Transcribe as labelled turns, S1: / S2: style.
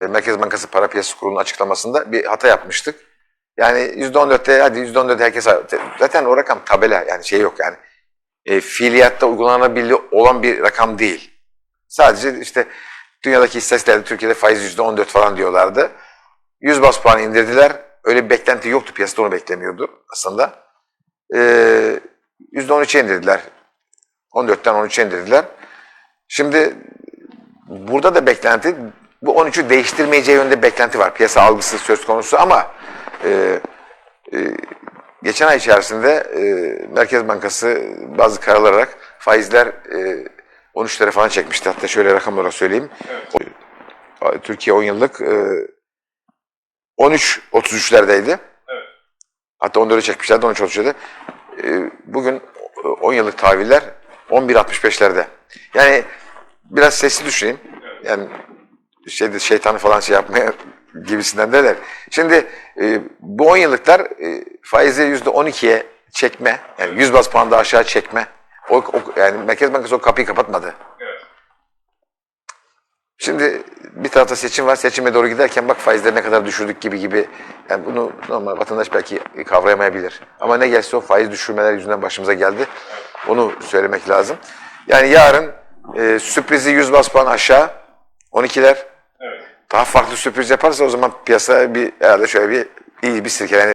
S1: e, Merkez Bankası Para Piyasası Kurulu'nun açıklamasında bir hata yapmıştık. Yani %14'te hadi %14'te herkes zaten o rakam tabela yani şey yok yani. E, fiiliyatta uygulanabilir olan bir rakam değil. Sadece işte dünyadaki istatistiklerde Türkiye'de faiz %14 falan diyorlardı. 100 bas puan indirdiler. Öyle bir beklenti yoktu. Piyasada onu beklemiyordu aslında. Ee, %13'e indirdiler. 14'ten 13'e indirdiler. Şimdi burada da beklenti bu 13'ü değiştirmeyeceği yönde beklenti var. Piyasa algısı söz konusu ama e, e, geçen ay içerisinde e, Merkez Bankası bazı kararlar alarak faizler e, 13'lere falan çekmişti. Hatta şöyle rakam olarak söyleyeyim. O- Türkiye 10 yıllık e, 13.33'lerdeydi.
S2: Evet.
S1: Hatta 14'e çekmişlerdi, 13.33'lerde. E, bugün 10 yıllık tahviller 11.65'lerde. Yani biraz sesli düşüneyim. Yani şeyde şeytanı falan şey yapmaya gibisinden derler. Şimdi e, bu 10 yıllıklar e, faizi %12'ye çekme, yani 100 bas puan daha aşağı çekme. O, o- yani Merkez Bankası o kapıyı kapatmadı.
S2: Evet.
S1: Şimdi bir tarafta seçim var. Seçime doğru giderken bak faizleri ne kadar düşürdük gibi gibi. Yani bunu normal vatandaş belki kavrayamayabilir. Ama ne gelse o faiz düşürmeler yüzünden başımıza geldi. Onu söylemek lazım. Yani yarın e, sürprizi 100 bas puan aşağı 12'ler. Daha farklı sürpriz yaparsa o zaman piyasa bir herhalde şöyle bir iyi bir sirkelenir.